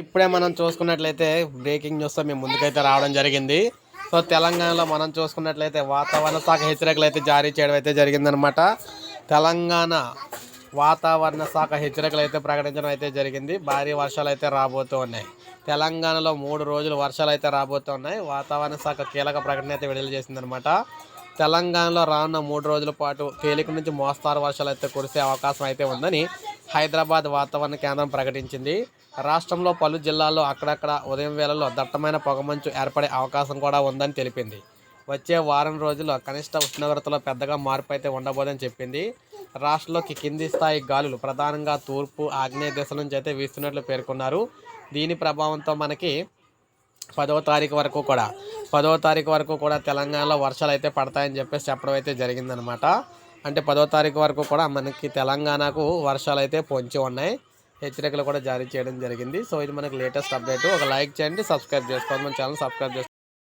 ఇప్పుడే మనం చూసుకున్నట్లయితే బ్రేకింగ్ న్యూస్ మేము ముందుకైతే రావడం జరిగింది. సో తెలంగాణలో మనం చూసుకున్నట్లయితే వాతావరణ శాఖ హెచ్చరికలు అయితే జారీ చేయడం అయితే జరిగిందనమాట తెలంగాణ వాతావరణ శాఖ హెచ్చరికలు అయితే ప్రకటించడం అయితే జరిగింది. భారీ వర్షాలు అయితే రాబోతూ ఉన్నాయి. తెలంగాణలో మూడు రోజులు వర్షాలు అయితే రాబోతూ ఉన్నాయి. వాతావరణ శాఖ కీలక ప్రకటన అయితే విడుదల చేసిందనమాట తెలంగాణలో రానున్న మూడు రోజుల పాటు తేలిక నుంచి మోస్తారు వర్షాలు అయితే కురిసే అవకాశం అయితే ఉందని హైదరాబాద్ వాతావరణ కేంద్రం ప్రకటించింది. రాష్ట్రంలో పలు జిల్లాల్లో అక్కడక్కడ ఉదయం వేళల్లో దట్టమైన పొగమంచు ఏర్పడే అవకాశం కూడా ఉందని తెలిపింది. వచ్చే వారం రోజుల్లో కనిష్ట ఉష్ణోగ్రతలో పెద్దగా మార్పు అయితే ఉండబోదని చెప్పింది. రాష్ట్రంలోకి కింది స్థాయి గాలులు ప్రధానంగా తూర్పు ఆగ్నేయ దిశ నుంచి అయితే వీస్తున్నట్లు పేర్కొన్నారు. దీని ప్రభావంతో మనకి పదవ తారీఖు వరకు కూడా పదవ తారీఖు వరకు కూడా తెలంగాణలో వర్షాలు అయితే పడతాయని చెప్పేసి చెప్పడం అయితే జరిగిందనమాట అంటే పదో తారీఖు వరకు కూడా మనకి తెలంగాణకు వర్షాలు అయితే పొంచి ఉన్నాయి. హెచ్చరికలు కూడా జారీ చేయడం జరిగింది. సో ఇది మనకి లేటెస్ట్ అప్డేట్ ఒక లైక్ చేయండి సబ్స్క్రైబ్ చేసుకోండి. మన ఛానల్ సబ్స్క్రైబ్ చేసుకోండి